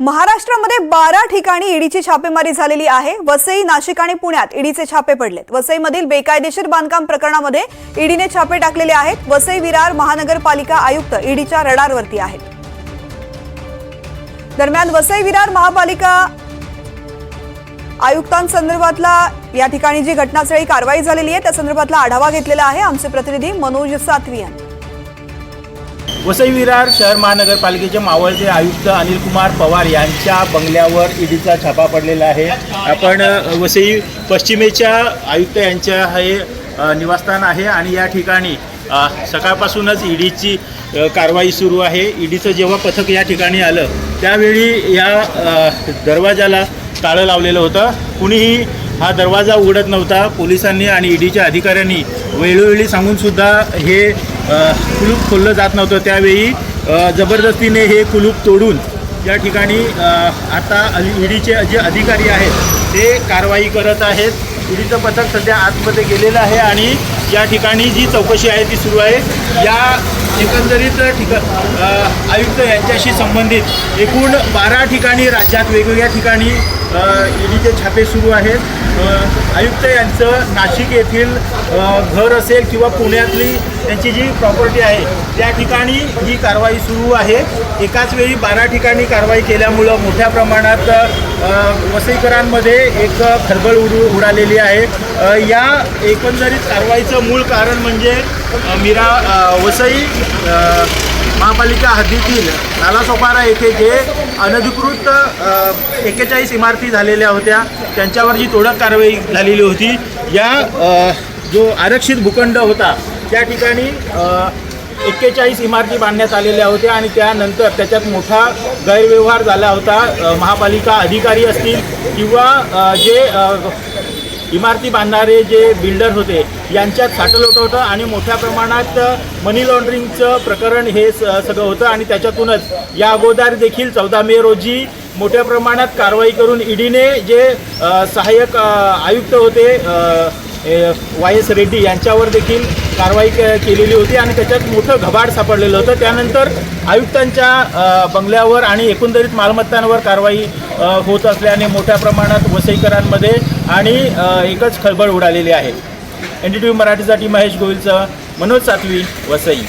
महाराष्ट्रामध्ये बारा ठिकाणी ईडीची छापेमारी झालेली आहे. वसई नाशिक आणि पुण्यात ईडीचे छापे पडलेत. वसईमधील बेकायदेशीर बांधकाम प्रकरणामध्ये ईडीने छापे टाकलेले आहेत. वसई विरार महानगरपालिका आयुक्त ईडीच्या रडारवरती आहेत. दरम्यान वसई विरार महापालिका आयुक्तांसंदर्भातला या ठिकाणी जी घटनास्थळी कारवाई झालेली आहे त्या संदर्भातला आढावा घेतलेला आहे आमचे प्रतिनिधी मनोज सातवी यांनी वसई विरार शहर महानगरपालिकेचे मावळचे आयुक्त अनिल कुमार पवार यांच्या बंगल्यावर ईडीचा छापा पडलेला आहे. आपण वसई पश्चिमेच्या आयुक्त यांच्या हे निवासस्थान आहे आणि या ठिकाणी सकाळपासूनच ईडीची कारवाई सुरू आहे. ईडीचं जेव्हा पथक या ठिकाणी आलं त्यावेळी या दरवाजाला ताळं लावलेलं होतं. कुणीही हा दरवाजा उघडत नव्हता. पोलिसांनी आणि ईडीच्या अधिकाऱ्यांनी वेळोवेळी सांगूनसुद्धा हे कुलूप खोललं जात नव्हतं त्यावेळी. जबरदस्तीने हे कुलूप तोडून या ठिकाणी आता ईडीचे जे अधिकारी आहेत ते कारवाई करत आहेत. ईडीचं पथक सध्या आतमध्ये गेलेलं आहे आणि या ठिकाणी जी चौकशी आहे ती सुरू आहे. या एकंदरीत ठिका आयुक्त यांच्याशी संबंधित एकूण बारा ठिकाणी राज्यात वेगवेगळ्या ठिकाणी ईडीचे छापे सुरू आहेत. आयुक्त यांचं नाशिक येथील घर असेल किंवा पुण्यातली त्यांची जी प्रॉपर्टी आहे त्या ठिकाणी ही कारवाई सुरू आहे. एकाच वेळी बारा ठिकाणी कारवाई केल्यामुळं मोठ्या प्रमाणात वसईकरांमध्ये एक खळबळ उडू उडालेली आहे. या एकंदरीत कारवाईचं मूळ कारण म्हणजे मीरा वसई महापालिका हद्दीतील नालासोपारा येथे जे अनधिकृत एक्केचाळीस इमारती झालेल्या होत्या त्यांच्यावर जी तोडक कारवाई झालेली होती या जो आरक्षित भूखंड होता त्या ठिकाणी एक्केचाळीस इमारती बांधण्यात आलेल्या होत्या आणि त्यानंतर त्याच्यात मोठा गैरव्यवहार झाला होता. महापालिका अधिकारी असतील किंवा जे इमारती बांधणारे जे बिल्डर होते यांच्यात साटलोट होतं आणि मोठ्या प्रमाणात मनी लॉन्ड्रिंगचं प्रकरण हे स सगळं होतं आणि त्याच्यातूनच या अगोदर देखील चौदा मे रोजी मोठ्या प्रमाणात कारवाई करून ईडीने जे सहाय्यक आयुक्त होते वाय एस रेड्डी यांच्यावर देखील कारवाई के केलेली होती आणि त्याच्यात मोठं घबाड सापडलेलं होतं. त्यानंतर आयुक्तांच्या बंगल्यावर आणि एकंदरीत मालमत्तांवर कारवाई होत असल्याने मोठ्या प्रमाणात वसईकरांमध्ये आणि एकच खळबळ उडालेली आहे. एन डी टी व्ही मराठीसाठी महेश गोविलचं मनोज सातवी वसई.